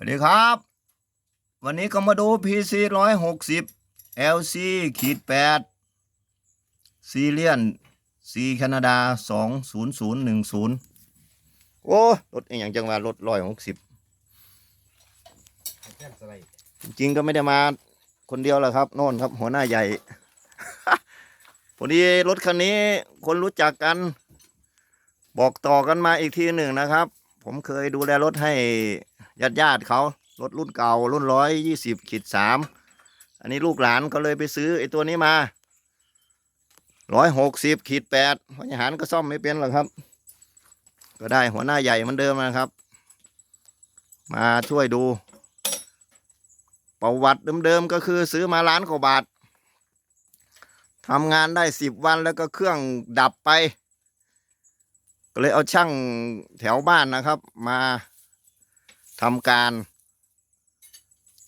สวัสดีครับ วันนี้ก็มาดู PC 160 LC ขีด8ซีเลียนซีแคนาดา 20010 โอ้รถอย่างจังหวะรถ160แท่นสไลด์จริงๆก็ไม่ได้มาคนเดียวแหละครับโน่นครับ หัวหน้าใหญ่พอดีรถคันนี้คนรู้จักกัน บอกต่อกันมาอีกทีหนึ่งนะครับ ผมเคยดูแลรถให้ ญาติญาติๆเขารถรุ่นเก่ารุ่นร้อยยี่สิบขีดสามอันนี้ลูกหลานก็เลยไปซื้อไอ้ตัวนี้มาร้อยหกสิบขีดแปดพญหารก็ซ่อมไม่เป็นหรอกครับ ก็ได้หัวหน้าใหญ่เหมือนเดิมนะครับ มาช่วยดู ประวัติเดิมๆก็คือซื้อมาล้านกว่าบาททำงานได้สิบวันแล้วก็เครื่องดับไป ก็เลยเอาช่างแถวบ้านนะครับ มา ทำการ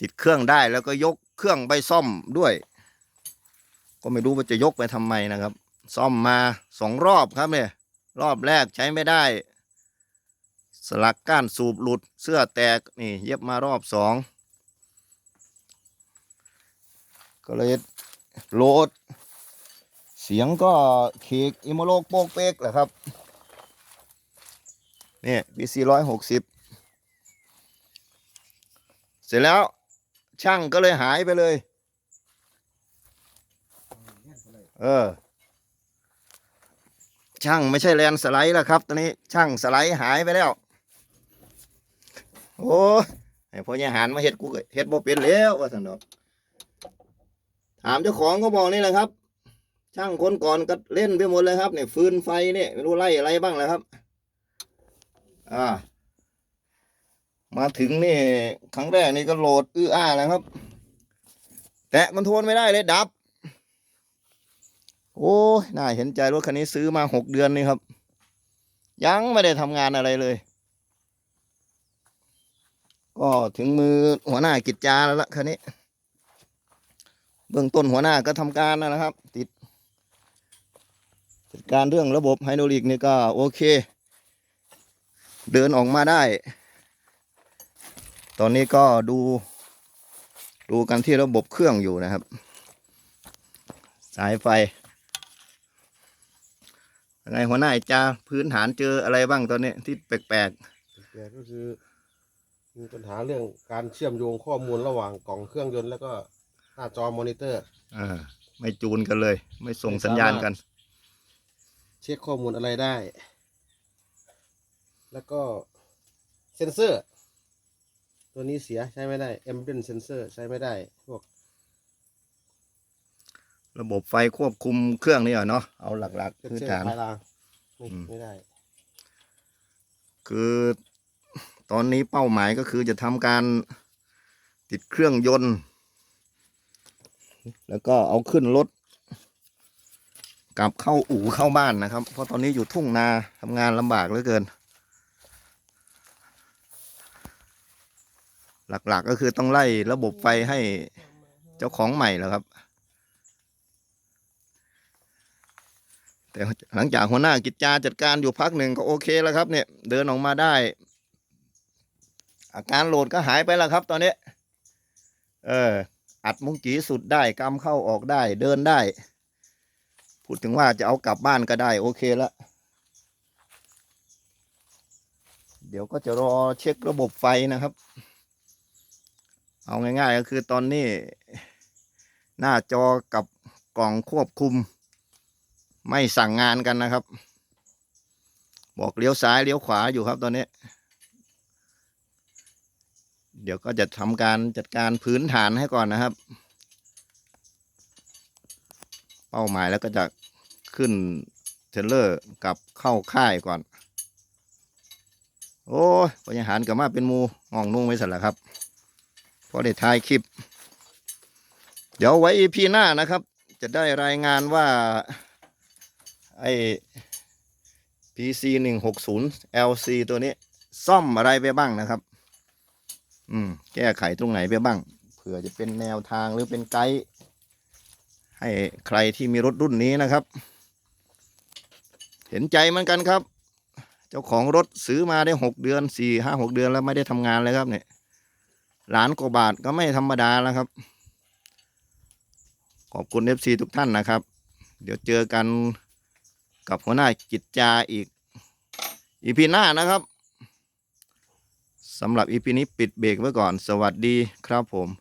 ติดเครื่องได้แล้วก็ยกเครื่องไปซ่อมด้วย ก็ไม่รู้ว่าจะยกไปทำไมนะครับ ซ่อมมาสองรอบครับเนี่ย รอบแรกใช้ไม่ได้ สลักก้านสูบหลุดเสื้อแตกนี่เย็บมารอบสองก็เลยโหลด เสียงก็เคกอิโมโลกโปกเป๊กแหละครับนี่ PC ร้อยหกสิบ เสร็จแล้วช่างก็เลยหายไปเลย เออ ช่างไม่ใช่แลนสไลด์แล้วครับตอนนี้ช่างสไลด์หายไปแล้ว โอ้ไอ้พ่อเนี่ยหารมาเฮ็ดกูเฮ็ดบ่เป็นแล้วว่าสันดอกถามเจ้าของก็บอกนี่แหละครับ ช่างคนก่อนก็เล่นไปหมดเลยครับเนี่ยฟืนไฟเนี่ยไม่รู้ไล่อะไรบ้างแล้วครับ อ่า มาถึงนี่ครั้งแรกนี่ก็โหลดอื้ออ้าแล้วครับ แตะมันทวนไม่ได้เลยดับ โอ้ยน่าเห็นใจรถคันนี้ซื้อมาหกเดือนนี่ครับ ยังไม่ได้ทำงานอะไรเลย ก็ถึงมือหัวหน้ากิจจาแล้วละคันนี้ เบื้องต้นหัวหน้าก็ทำการนะครับ ติดจัดการเรื่องระบบไฮดรอลิกนี่ก็โอเค เดินออกมาได้ ตอนนี้ก็ดู ดูกันที่ระบบเครื่องอยู่นะครับ สายไฟยังไงหัวหน้าจ้าพื้นฐานเจออะไรบ้างตอนนี้ที่แปลกแต่ก็คือมีปัญหาเรื่องการเชื่อมโยงข้อมูลระหว่างกล่องเครื่องยนต์แล้วก็หน้าจอมอนิเตอร์ๆอ่าไม่จูนกันเลย ไม่ส่งสัญญาณกัน เช็คข้อมูลอะไรได้ แล้วก็เซนเซอร์ ตัวนี้เสียใช้ไม่ได้ ambient sensor ใช้ไม่ได้พวก ระบบไฟควบคุมเครื่องนี่เหรอเนาะเอาหลักๆเซนพื้นเซอร์ฐานปลายรางไม่อืม ไม่ได้ คือตอนนี้เป้าหมายก็คือจะทำการติดเครื่องยนต์ แล้วก็เอาขึ้นรถ กลับเข้าอู่เข้าบ้านนะครับ เพราะตอนนี้อยู่ทุ่งนาทำงานลำบากเหลือเกิน หลักๆ ก็คือต้องไล่ระบบไฟให้เจ้าของใหม่แล้วครับ แต่หลังจากหัวหน้ากิจจาจัดการอยู่พักหนึ่งก็โอเคแล้วครับ เนี่ย เดินออกมาได้ อาการโหลดก็หายไปแล้วครับ ตอนนี้ เออ อัดมุ้งจีสุดได้กำเข้าออกได้เดินได้ พูดถึงว่าจะเอากลับบ้านก็ได้ โอเคแล้วเดี๋ยวก็จะรอเช็คระบบไฟนะครับ เอาง่ายๆก็คือตอนนี้ หน้าจอกับกล่องควบคุม ไม่สั่งงานกันนะครับ บอกเลี้ยวซ้ายเลี้ยวขวาอยู่ครับตอนนี้ เดี๋ยวก็จะทำการจัดการพื้นฐานให้ก่อนนะครับ เป้าหมายแล้วก็จะขึ้นเทรลเลอร์กลับเข้าค่ายก่อน โอ้ยพยาหารกับมาเป็นมูงองนุ่งไว้สันละครับ พอได้ถ่ายคลิป เดี๋ยวไว้อีพีหน้านะครับ จะได้รายงานว่า ไอ้ PC หนึ่งหกศูนย์ LC ตัวนี้ ซ่อมอะไรไปบ้างนะครับ อืม แก้ไขตรงไหนไปบ้าง เผื่อจะเป็นแนวทางหรือเป็นไกด์ให้ใครที่มีรถรุ่นนี้นะครับ เห็นใจเหมือนกันครับ เจ้าของรถซื้อมาได้หกเดือนสี่ห้าหกเดือนแล้วไม่ได้ทำงานเลยครับเนี่ย ล้านกว่าบาทก็ไม่ธรรมดาแล้วครับ ขอบคุณเอฟซีทุกท่านนะครับ เดี๋ยวเจอกันกับหัวหน้ากิจจาอีกอีพีหน้านะครับสำหรับอีพีนี้ปิดเบรกไว้ก่อน สวัสดีครับผม